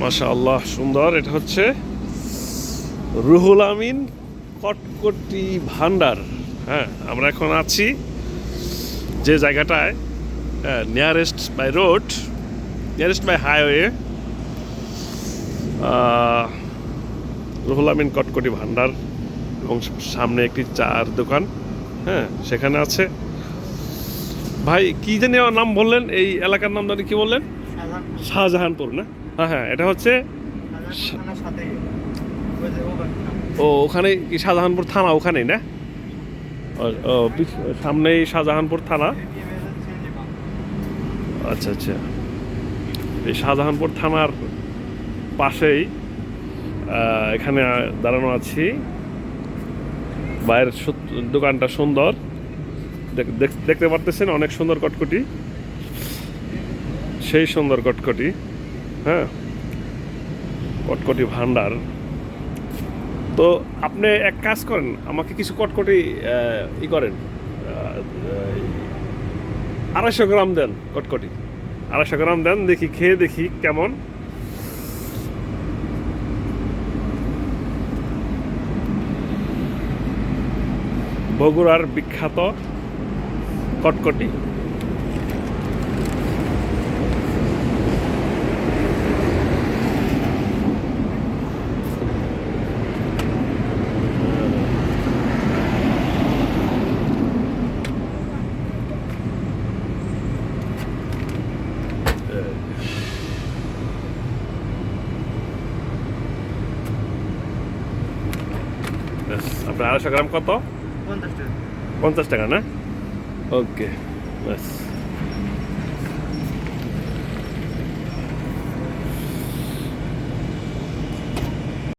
মাশা আল্লাহ সুন্দর। এটা হচ্ছে রুহুল আমিন কটকটি ভান্ডার। হ্যাঁ আমরা এখন আছি যে জায়গাটায় nearest by road nearest by highway Ruhul Amin Katkati Bhandar এবং সামনে একটি চার দোকান। হ্যাঁ সেখানে আছে। ভাই কি জানি নাম বললেন এই এলাকার নাম জানি কি বললেন? শাহজাহানপুর না? হ্যাঁ হ্যাঁ এটা হচ্ছে ও, ওখানে কি শাহজাহানপুর থানা ওখানেই না? ও- সামনেই শাহজাহানপুর থানা? আচ্ছা আচ্ছা। এই শাহজাহানপুর থানার পাশেই এখানে দাঁড়ানো আছি। বাইরের দোকানটা সুন্দর। দেখ- দেখ- দেখতে পারতেছেন অনেক সুন্দর কটকটি। সেই সুন্দর কটকটি। হ্যাঁ কটকটি ভান্ডার তো আপনি এক কাজ করেন, আমাকে কিছু কটকটি ই করেন আড়াইশো গ্রাম দেন কটকটি। আড়াইশো গ্রাম দেন, দেখি, খেয়ে দেখি কেমন। বগুড়ার বিখ্যাত কটকটি। ব্যাস, আপনার আড়াইশো গ্রাম কত পঞ্চাশ টাকা পঞ্চাশ টাকা না ওকে ব্যাস